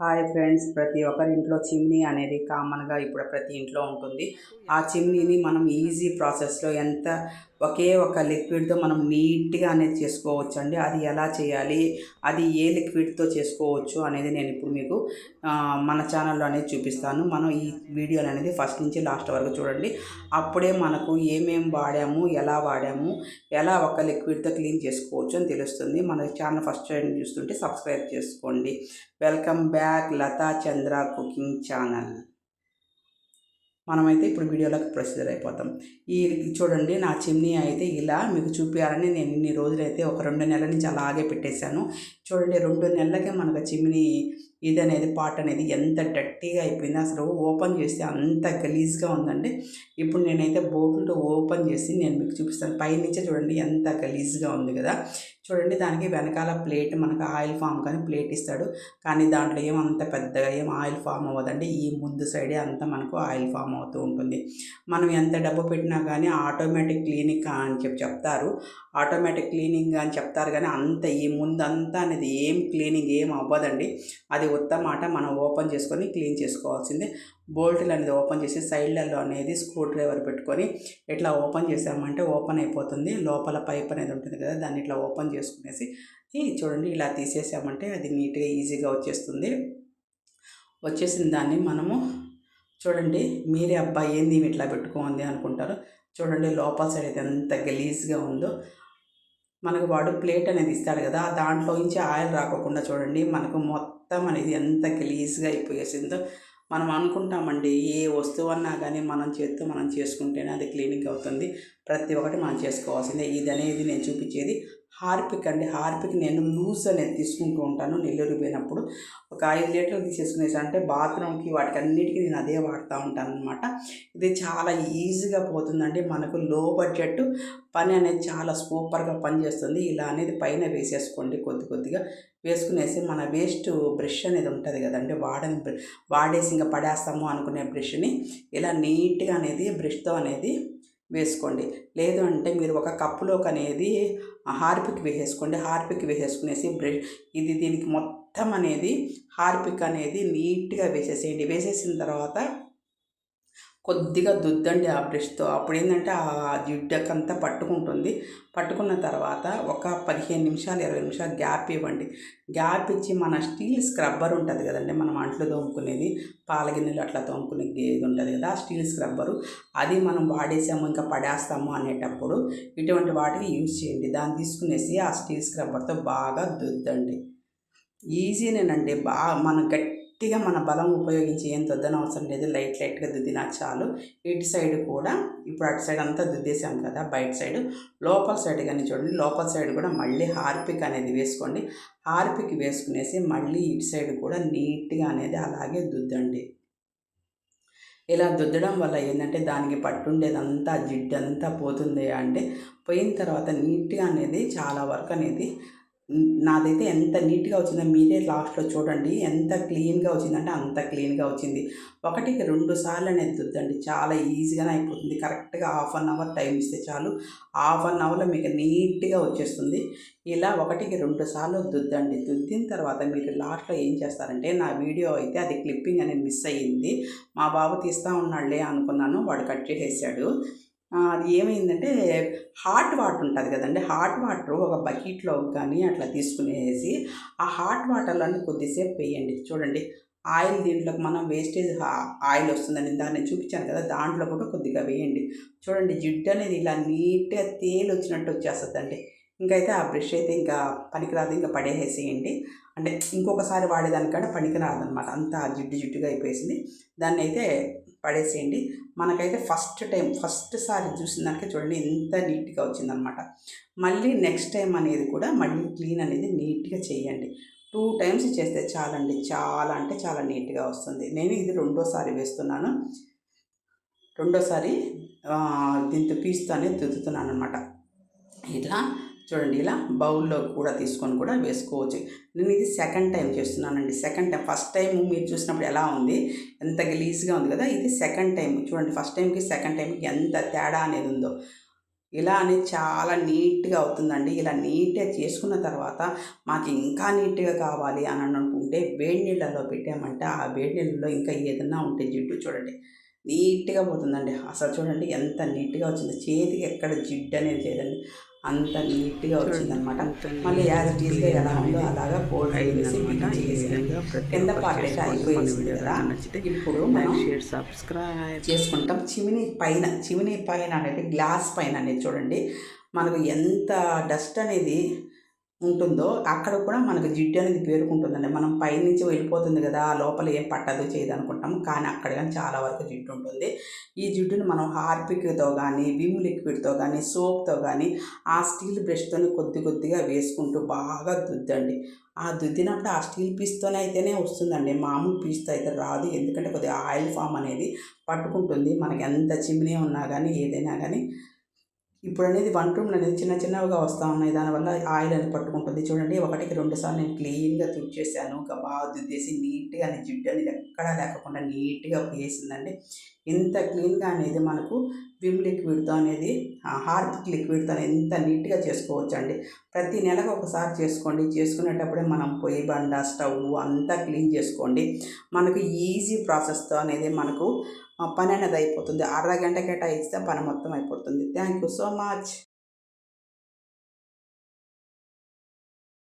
Hi friends ప్రతి ఒక్కరి ఇంట్లో చిమ్నీ అనేది కామన్గా ఇప్పుడు ప్రతి ఇంట్లో ఉంటుంది. ఆ చిమ్నీని మనం ఈజీ ప్రాసెస్లో ఎంత ఒకే ఒక లిక్విడ్తో మనం నీట్గా అనేది చేసుకోవచ్చు అండి అది ఎలా చేయాలి? అది ఏ లిక్విడ్తో చేసుకోవచ్చు అనేది నేను ఇప్పుడు మీకు మన ఛానల్లో అనేది చూపిస్తాను. మనం ఈ వీడియో అనేది ఫస్ట్ నుంచి లాస్ట్ వరకు చూడండి. అప్పుడే మనకు ఏమేమి వాడాము ఎలా వాడాము ఎలా ఒక లిక్విడ్తో క్లీన్ చేసుకోవచ్చు అని తెలుస్తుంది. మన ఛానల్ ఫస్ట్ టైం చూస్తుంటే సబ్స్క్రైబ్ చేసుకోండి. Welcome back Latha Chandra cooking channel. మనమైతే ఇప్పుడు వీడియోలోకి ప్రొసీజర్ అయిపోతాం. ఈ చూడండి నా చిమ్నీ అయితే ఇలా మీకు చూపించాలని నేను ఇన్ని రోజులైతే ఒక రెండు నెలల నుంచి అలాగే పెట్టేశాను. చూడండి రెండు నెలలకే మనకు చిమ్నీ ఇది అనేది పాట్ అనేది ఎంత డట్టీగా అయిపోయింది అసలు ఓపెన్ చేస్తే అంత గలీజ్గా ఉందండి. ఇప్పుడు నేనైతే బోట్లు ఓపెన్ చేసి నేను మీకు చూపిస్తాను. పైనుంచే చూడండి ఎంత గలీజ్గా ఉంది కదా. చూడండి దానికి వెనకాల ప్లేట్ మనకు ఆయిల్ ఫామ్ కానీ ప్లేట్ ఇస్తాడు. కానీ దాంట్లో ఏం అంత పెద్దగా ఏం ఆయిల్ ఫామ్ అవ్వదండి. ఈ ముందు సైడే అంతా మనకు ఆయిల్ ఫామ్ అవుతూ ఉంటుంది. మనం ఎంత డబ్బు పెట్టినా కానీ ఆటోమేటిక్ క్లీనింగ్ అని చెప్పి చెప్తారు. ఆటోమేటిక్ క్లీనింగ్ అని చెప్తారు కానీ అంత ఈ ముందంతా అనేది ఏం క్లీనింగ్ ఏం అవ్వదండి. అది ఉత్తమాట మనం ఓపెన్ చేసుకొని క్లీన్ చేసుకోవాల్సిందే. బోల్ట్లు అనేది ఓపెన్ చేసి సైడ్లలో అనేది స్క్రూ డ్రైవర్ పెట్టుకొని ఇట్లా ఓపెన్ చేసామంటే ఓపెన్ అయిపోతుంది. లోపల పైప్ అనేది ఉంటుంది కదా దాన్ని ఇట్లా ఓపెన్ చేసుకునేసి చూడండి ఇలా తీసేసామంటే అది నీట్గా ఈజీగా వచ్చేస్తుంది. వచ్చేసిన దాన్ని మనము చూడండి మీరే అబ్బాయి ఏంది ఇట్లా పెట్టుకోంది అనుకుంటారు. చూడండి లోపల సైడ్ అయితే ఎంత గలీజ్గా ఉందో. మనకు వాడు ప్లేట్ అనేది ఇస్తాడు కదా దాంట్లో నుంచి ఆయిల్ రాకోకుండా చూడండి మనకు మొత్తం అనేది ఎంత గలీజ్గా అయిపోయేసిందో. మనం అనుకుంటామండి ఏ వస్తువు అన్నా కానీ మనం చేత్తో మనం చేసుకుంటేనే అది క్లీనింగ్ అవుతుంది. ప్రతి ఒక్కటి మనం చేసుకోవాల్సిందే. ఇది అనేది నేను చూపించేది హార్పిక్ అండి. హార్పిక్ నేను లూజ్ అనేది తీసుకుంటూ ఉంటాను నెల్లూరు పోయినప్పుడు. ఒక ఐదు లీటర్లు తీసేసుకునేసి అంటే బాత్రూమ్కి వాటికి అన్నిటికీ నేను అదే వాడుతూ ఉంటాను అనమాట ఇది చాలా ఈజీగా పోతుందండి. మనకు లో బడ్జెట్ పని అనేది చాలా సూపర్గా పనిచేస్తుంది. ఇలా అనేది పైన వేసేసుకోండి. కొద్ది కొద్దిగా వేసుకునేసి మన వేస్ట్ బ్రష్ అనేది ఉంటుంది కదండి. వాడని వాడేసి ఇంకా పడేస్తాము అనుకునే బ్రష్ని ఇలా నీట్గా అనేది బ్రష్తో అనేది వేసుకోండి. లేదు అంటే మీరు ఒక కప్పులోకి అనేది హార్పిక్ వేసేసుకోండి. హార్పిక్ వేసేసుకునేసి బ్రష్ ఇది దీనికి మొత్తం అనేది హార్పిక్ అనేది నీట్గా వేసేసేయండి. వేసేసిన తర్వాత కొద్దిగా దుద్దండి ఆ బ్రష్తో. అప్పుడు ఏంటంటే ఆ జిడ్డకంతా పట్టుకుంటుంది. పట్టుకున్న తర్వాత ఒక పదిహేను నిమిషాలు ఇరవై నిమిషాలు గ్యాప్ ఇవ్వండి. గ్యాప్ ఇచ్చి మన స్టీల్ స్క్రబ్బర్ ఉంటుంది కదండి మనం అంట్లు తోముకునేది పాల గిన్నెలు అట్లా తోముకునే ఇది ఉంటుంది కదా ఆ స్టీల్ స్క్రబ్బరు. అది మనం వాడేసాము ఇంకా పడేస్తాము అనేటప్పుడు ఇటువంటి వాటికి యూజ్ చేయండి. దాన్ని తీసుకునేసి ఆ స్టీల్ స్క్రబ్బర్తో బాగా దుద్దండి. ఈజీనేనండి. బాగా మనం గట్టి గట్టిగా మన బలం ఉపయోగించి ఏం దుద్దన అవసరం లేదు. లైట్ లైట్గా దుద్దినా చాలు. ఇటు సైడ్ కూడా ఇప్పుడు అటు సైడ్ అంతా దుద్దేసాం కదా బయట సైడ్. లోపల సైడ్ కానీ చూడండి లోపల సైడ్ కూడా మళ్ళీ హార్పిక్ అనేది వేసుకోండి. హార్పిక్ వేసుకునేసి మళ్ళీ ఇటు సైడ్ కూడా నీట్గా అనేది అలాగే దుద్దండి. ఇలా దుద్దడం వల్ల ఏంటంటే దానికి పట్టుండేదంతా జిడ్డంతా పోతుంది అంటే పోయిన తర్వాత నీట్గా అనేది చాలా వరకు అనేది నాదైతే ఎంత నీట్గా వచ్చిందో మీరే లాస్ట్లో చూడండి. ఎంత క్లీన్గా వచ్చిందంటే అంత క్లీన్గా వచ్చింది. ఒకటికి రెండు సార్లు అనేది దుద్దండి. చాలా ఈజీగానే అయిపోతుంది. కరెక్ట్గా హాఫ్ అన్ అవర్ టైం ఇస్తే చాలు. హాఫ్ అన్ అవర్లో మీకు నీట్గా వచ్చేస్తుంది. ఇలా ఒకటికి రెండు సార్లు దుద్దండి. దుద్దిన తర్వాత మీరు లాస్ట్లో ఏం చేస్తారంటే నా వీడియో అయితే అది క్లిప్పింగ్ అనేది మిస్ అయ్యింది. మా బాబు తీస్తూ ఉన్నాడులే అనుకున్నాను. వాడు కట్ చేసేసాడు. అది ఏమైందంటే హాట్ వాటర్ ఉంటుంది కదండి హాట్ వాటర్ ఒక బకెట్లో కానీ అట్లా తీసుకునేసి ఆ హాట్ వాటర్లను కొద్దిసేపు వేయండి. చూడండి ఆయిల్ దీంట్లోకి మనం వేస్టేజ్ ఆయిల్ వస్తుందని దాన్ని చూపించాను కదా దాంట్లో కూడా కొద్దిగా వేయండి. చూడండి జిడ్డు అనేది ఇలా నీట్గా తేలి వచ్చినట్టు వచ్చేస్తుందండి. ఇంకైతే ఆ బ్రష్ అయితే ఇంకా పనికిరాదు ఇంకా పడేసేసేయండి అంటే ఇంకొకసారి వాడేదానికంటే పనికిరాదు అనమాట జిడ్డు జిడ్డుగా అయిపోయింది దాన్ని అయితే పడేసేయండి. మనకైతే ఫస్ట్ టైం ఫస్ట్ సారి చూసిన దానికే చూడండి ఎంత నీట్గా వచ్చిందనమాట మళ్ళీ నెక్స్ట్ టైం అనేది కూడా మళ్ళీ క్లీన్ అనేది నీట్గా చేయండి. టూ టైమ్స్ చేస్తే చాలండి చాలా అంటే చాలా నీట్గా వస్తుంది. నేను ఇది రెండోసారి వేస్తున్నాను. రెండోసారి దీంతో పీస్తో అనేది దుద్దుతున్నాను అనమాట ఇలా చూడండి ఇలా బౌల్లో కూడా తీసుకొని కూడా వేసుకోవచ్చు. నేను ఇది సెకండ్ టైం చేస్తున్నానండి. సెకండ్ టైం ఫస్ట్ టైం మీరు చూసినప్పుడు ఎలా ఉంది? ఎంత గలీజ్గా ఉంది కదా? ఇది సెకండ్ టైం చూడండి ఫస్ట్ టైంకి సెకండ్ టైంకి ఎంత తేడా అనేది ఉందో. ఇలా అనేది చాలా నీట్గా అవుతుందండి. ఇలా నీట్గా చేసుకున్న తర్వాత మాకు ఇంకా నీట్గా కావాలి అని అనుకుంటే వేడి నీళ్ళలో పెట్టామంటే ఆ వేడి నీళ్ళలో ఇంకా ఏదన్నా ఉంటే జిడ్డు చూడండి నీట్గా పోతుందండి. అసలు చూడండి ఎంత నీట్గా వచ్చిందో. చేతికి ఎక్కడ జిడ్డు అనేది లేదండి. అంత నీట్గా వచ్చిందనమాట మళ్ళీ యాజ్ ఇట్ ఈస్గా ఎలా ఉందో అలాగా బిగించి చేసాను. కింద పార్ట్ అయితే అయిపోయింది కదా. ఇప్పుడు మనం సబ్స్క్రైబ్. చేసుకుంటాం. చిమిని పైన చిమిని పైన అనేది గ్లాస్ పైన అనేది చూడండి. మనకు ఎంత డస్ట్ అనేది ఉంటుందో అక్కడ కూడా మనకు జిడ్డు అనేది పేరుకుంటుందండి. మనం పైనుంచి వెళ్ళిపోతుంది కదా ఆ లోపల ఏం పట్టదు చేయదు అనుకుంటాం కానీ అక్కడ కానీ చాలా వరకు జిడ్డు ఉంటుంది. ఈ జిడ్డుని మనం హార్పిక్తో కానీ విమ్ లిక్విడ్తో కానీ సోప్తో కానీ ఆ స్టీల్ బ్రష్తో కొద్ది కొద్దిగా వేసుకుంటూ బాగా దుద్దండి. ఆ దుద్దినప్పుడు ఆ స్టీల్ పీస్తోనే అయితేనే వస్తుందండి. మామూలు పీస్తో అయితే రాదు. ఎందుకంటే కొద్దిగా ఆయిల్ ఫామ్ అనేది పట్టుకుంటుంది. మనకి ఎంత చిమ్నీ ఉన్నా కానీ ఏదైనా కానీ ఇప్పుడు అనేది వన్ రూమ్ అనేది చిన్న చిన్నవిగా వస్తూ ఉన్నాయి. దానివల్ల ఆయిల్ అనేది పట్టుకుంటుంది. చూడండి ఒకటికి రెండు సార్లు నేను క్లీన్గా తుడిచేసాను ఇంకా బాగా దుద్దేసి నీట్గా అనేది జిడ్డు అనేది ఎక్కడా లేకుండా నీట్గా వేసిందండి. ఇంత క్లీన్గా అనేది మనకు విమ్ లిక్విడ్తో అనేది హార్పిక్ లిక్విడ్తో ఎంత నీట్గా చేసుకోవచ్చు అండి ప్రతి నెలకు ఒకసారి చేసుకోండి. చేసుకునేటప్పుడే మనం పొయ్యి బండ స్టవ్ అంతా క్లీన్ చేసుకోండి. మనకు ఈజీ ప్రాసెస్తో అనేది మనకు పని అనేది అయిపోతుంది. అర్ధ గంట కేటాయిస్తే పని మొత్తం అయిపోతుంది. Thank you so much.